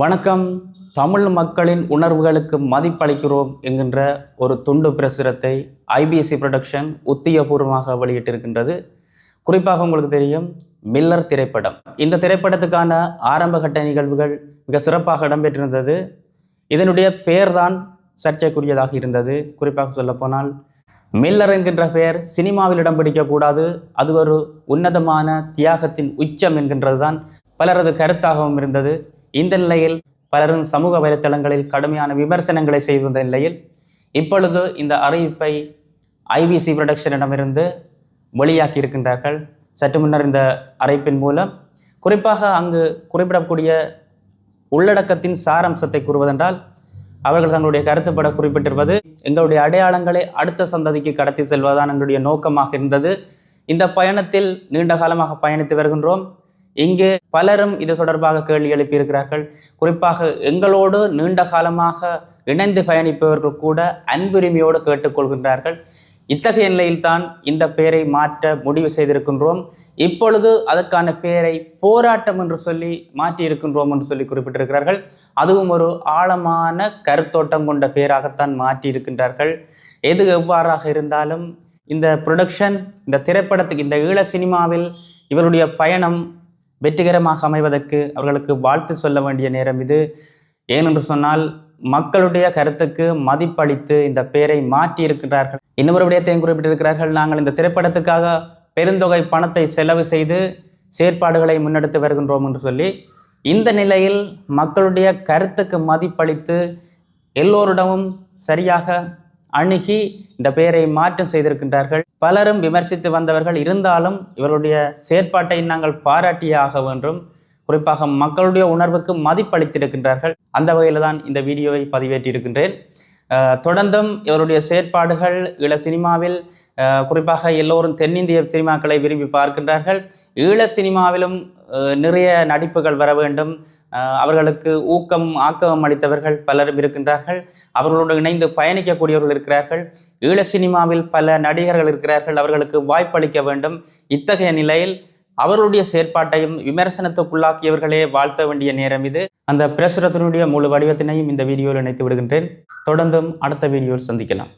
வணக்கம். தமிழ் மக்களின் உணர்வுகளுக்கு மதிப்பளிக்கிறோம் என்கின்ற ஒரு துண்டு பிரசுரத்தை ஐபிஎஸ்சி ப்ரொடக்ஷன் உத்தியபூர்வமாக வெளியிட்டிருக்கின்றது. குறிப்பாக உங்களுக்கு தெரியும் மில்லர் திரைப்படம். இந்த திரைப்படத்துக்கான ஆரம்பகட்ட நிகழ்வுகள் மிக சிறப்பாக இடம்பெற்றிருந்தது. இதனுடைய பெயர்தான் சர்ச்சைக்குரியதாக இருந்தது. குறிப்பாக சொல்லப்போனால் மில்லர் என்கின்ற பெயர் சினிமாவில் இடம் பிடிக்கக்கூடாது. அது ஒரு உன்னதமான தியாகத்தின் உச்சம் என்கின்றதுதான் பலரது கருத்தாகவும் இருந்தது. இந்த நிலையில் பலரும் சமூக வலைத்தளங்களில் கடுமையான விமர்சனங்களை செய்து நிலையில் இப்பொழுது இந்த அறிவிப்பை ஐபிசி புரொடக்ஷனிடமிருந்து வெளியாக்கி இருக்கின்றார்கள். சற்று முன்னர் இந்த அறிவிப்பின் மூலம் குறிப்பாக அங்கு குறிப்பிடக்கூடிய உள்ளடக்கத்தின் சாரம்சத்தை கூறுவதென்றால் அவர்கள் தங்களுடைய கருத்துப்பட குறிப்பிட்டிருப்பது எங்களுடைய அடையாளங்களை அடுத்த சந்ததிக்கு கடத்தி செல்வதுதான் எங்களுடைய நோக்கமாக இருந்தது. இந்த பயணத்தில் நீண்ட காலமாக பயணித்து வருகின்றோம். இங்கு பலரும் இது தொடர்பாக கேள்வி எழுப்பியிருக்கிறார்கள். குறிப்பாக எங்களோடு நீண்ட காலமாக இணைந்து பயணிப்பவர்கள் கூட அன்புரிமையோடு கேட்டுக்கொள்கின்றார்கள். இத்தகைய நிலையில்தான் இந்த பெயரை மாற்ற முடிவு செய்திருக்கின்றோம். இப்பொழுது அதற்கான பெயரை போராட்டம் என்று சொல்லி மாற்றி இருக்கின்றோம் என்று சொல்லி குறிப்பிட்டிருக்கிறார்கள். அதுவும் ஒரு ஆழமான கருத்தோட்டம் கொண்ட பெயராகத்தான் மாற்றியிருக்கின்றார்கள். எது எவ்வாறாக இருந்தாலும் இந்த ப்ரொடக்ஷன் இந்த திரைப்படத்துக்கு இந்த ஈழ சினிமாவில் இவருடைய பயணம் வெற்றிகரமாக அமைவதற்கு அவர்களுக்கு வாழ்த்து சொல்ல வேண்டிய நேரம் இது. ஏனென்று சொன்னால் மக்களுடைய கருத்துக்கு மதிப்பளித்து இந்த பெயரை மாற்றி இருக்கிறார்கள் இன்னொரு விடயத்தையும் குறிப்பிட்டிருக்கிறார்கள். நாங்கள் இந்த திரைப்படத்துக்காக பெருந்தொகை பணத்தை செலவு செய்து செயற்பாடுகளை முன்னெடுத்து வருகின்றோம் என்று சொல்லி இந்த நிலையில் மக்களுடைய கருத்துக்கு மதிப்பளித்து எல்லோரிடமும் சரியாக அணுகி இந்த பெயரை மாற்றம் செய்திருக்கின்றார்கள். பலரும் விமர்சித்து வந்தவர்கள் இருந்தாலும் இவருடைய செயற்பாட்டை நாங்கள் பாராட்டியே ஆக வேண்டும். குறிப்பாக மக்களுடைய உணர்வுக்கு மதிப்பளித்திருக்கின்றார்கள். அந்த வகையில் தான் இந்த வீடியோவை பதிவேற்றியிருக்கின்றேன். தொடர்ந்தும் இவருடைய செயற்பாடுகள் ஈழ சினிமாவில் குறிப்பாக எல்லோரும் தென்னிந்திய சினிமாக்களை விரும்பி பார்க்கின்றார்கள். ஈழ சினிமாவிலும் நிறைய நடிப்புகள் வர வேண்டும். அவர்களுக்கு ஊக்கம் ஆக்கம் அளித்தவர்கள் பலரும் இருக்கின்றார்கள். அவர்களோடு இணைந்து பயணிக்கக்கூடியவர்கள் இருக்கிறார்கள். ஈழ சினிமாவில் பல நடிகர்கள் இருக்கிறார்கள். அவர்களுக்கு வாய்ப்பளிக்க வேண்டும். இத்தகைய நிலையில் அவருடைய செயற்பாட்டையும் விமர்சனத்துக்குள்ளாக்கியவர்களே வாழ்த்த வேண்டிய நேரம் இது. அந்த பிரசுரத்தினுடைய முழு வடிவத்தினையும் இந்த வீடியோவில் இணைத்து விடுகின்றேன். தொடர்ந்தும் அடுத்த வீடியோவில் சந்திக்கலாம்.